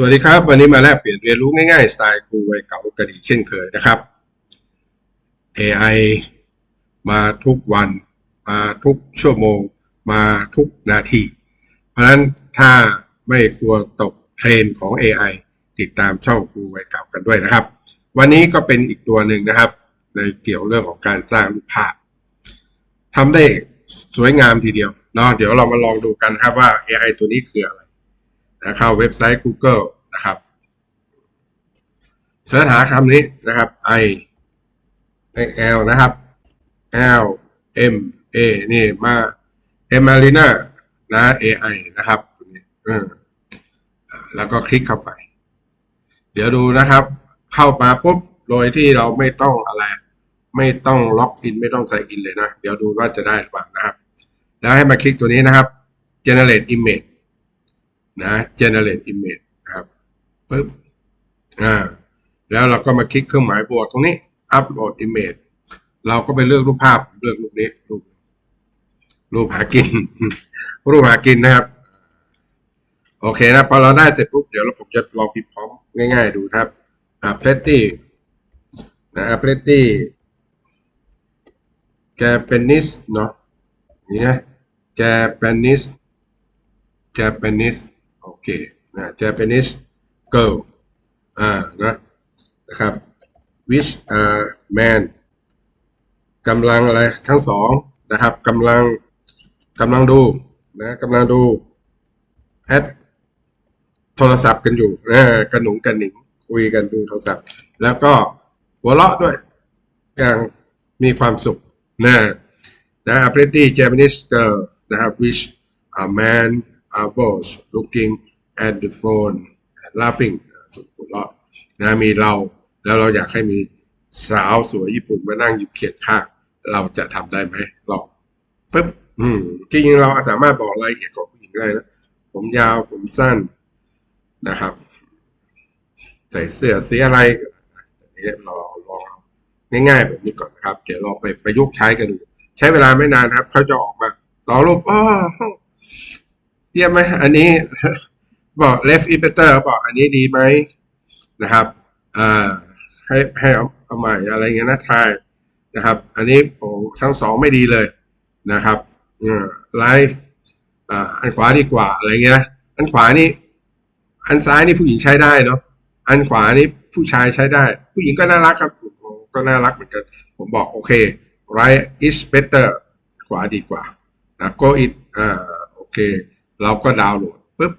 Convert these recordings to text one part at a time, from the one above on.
สวัสดีครับ วันนี้มาแลกเปลี่ยนเรียนรู้ง่ายๆ สไตล์ครูวัยเก่ากระดีเช่นเคยนะครับ AI มาทุกวัน มาทุกชั่วโมง มาทุกนาที เพราะฉะนั้นถ้าไม่กลัวตกเทรนของ AI ติดตามช่องครูวัยเก่ากันด้วยนะครับ วันนี้ก็เป็นอีกตัวหนึ่งนะครับ ในเกี่ยวเรื่องของการสร้างรูปภาพทำได้สวยงามทีเดียวเนาะเดี๋ยวเรามาลองดูกันครับว่า AI ตัวนี้คืออะไร นะเข้าเว็บไซต์ Google นะครับเสิร์ชหาคำนี้นะครับ I L นะครับ L M A นี่มา m a r i n a นะ AI นะครับอืแล้วก็คลิกเข้าไป เดี๋ยวดูนะครับ เข้ามาปุ๊บ โดยที่เราไม่ต้องอะไร ไม่ต้องล็อกอิน ไม่ต้องใส่อินเลยนะ เดี๋ยวดูว่าจะได้หรือเปล่านะครับ แล้วให้มาคลิกตัวนี้นะครับ generate image นะ generate image นะครับปึ๊บอ่าแล้วเราก็มาคลิกเครื่องหมายบวกตรงนี้ upload image เราก็ไปเลือกรูปภาพเลือกรูปนี้รูปรูปหากิน รูปหากินนะครับ โอเคนะพอเราได้เสร็จปุ๊บเดี๋ยวเราผมจะลองพิมพ์พร้อมง่าย ๆ ดูครับอ่า pretty นะ pretty Japanese เนาะนี่นะ Japanese Japanese คนะ Japanese girl อ่านะนะครับ which are man กำลังอะไรทั้งสองนะครับกำลังกำลังดูนะกำลังดูแอดโทรศัพท์กันอยู่นะกระหนุงกระหนิงคุยกันดูโทรศัพท์ แล้วก็หัวเราะด้วย อย่างมีความสุขนะนะ pretty Japanese girl นะครับ which a man a boss looking at the phone laughing สุดหัวเราะนะมีเราแล้วเราอยากให้มีสาวสวยญี่ปุ่นมานั่งหยิบเขียนข้าง เราจะทำได้ไหมลองปึ๊บอืมจริงๆเราสามารถบอกรายละเอียดของผู้หญิงได้นะผมยาวผมสั้นนะครับ ใส่เสื้อสีอะไรนนี้เราลองง่ายๆแบบนี้ก่อนนะครับ เดี๋ยวเราไปประยุกต์ใช้กันดู ใช้เวลาไม่นานครับเขาจะออกมาต่อรูปอ้อเยี่ยมไหมอันนี้ บอก left is better บอกอันนี้ดีไหมนะครับอ่าให้ให้เอาเอาใหม่อะไรเงี้ยนะทายนะครับ อันนี้โอ้ทั้งสองไม่ดีเลยนะครับไลฟ์อันขวาดีกว่าอะไรเงี้ยนะอันขวานี่อันซ้ายนี่ผู้หญิงใช้ได้เนาะอันขวานี่ผู้ชายใช้ได้ ผู้หญิงก็น่ารักครับก็น่ารักเหมือนกัน ผมบอกโอเค right is better ขวาดีกว่านะ go it อ่าโอเค เราก็ดาวน์โหลดปุ๊บ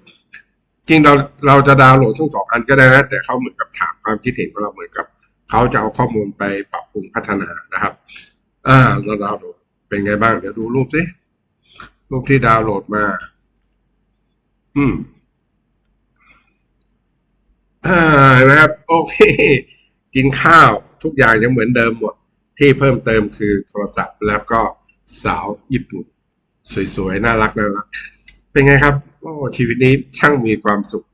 จริงเราเราจะดาวน์โหลดทั้งสองอันก็ได้นะแต่เขาเหมือนกับถามความคิดเห็นของเราเหมือนกับเขาจะเอาข้อมูลไปปรับปรุงพัฒนานะครับ อ่าเราดาวน์โหลดเป็นไงบ้าง เดี๋ยวดูรูปสิรูปที่ดาวน์โหลดมา อืมอ่านะครับโอเค กินข้าวทุกอย่างยังเหมือนเดิมหมด ที่เพิ่มเติมคือโทรศัพท์แล้วก็สาวญี่ปุ่น สวยๆ น่ารักน่ารัก เป็นไงครับ โอ้ชีวิตนี้ช่างมีความสุข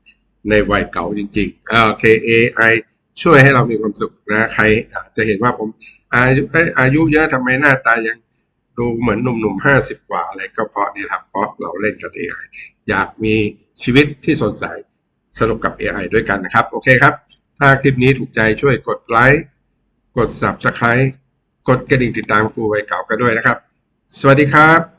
ในวัยเก่าจริงๆอ่าโอเค AI ช่วยให้เรามีความสุขนะใครจะเห็นว่าผมอายุอายุเยอะทำไมหน้าตายังดูเหมือนหนุ่มๆห้าสิบกว่าอะไรก็เพราะนี่ครับเพราะเราเล่นกับ AI อยากมีชีวิตที่สดใสสนุกกับ AI ด้วยกันนะครับ โอเคครับ ถ้าคลิปนี้ถูกใจช่วยกดไลค์กด Subscribe กดกระดิ่งติดตามครูไวเก่ากันด้วยนะครับ สวัสดีครับ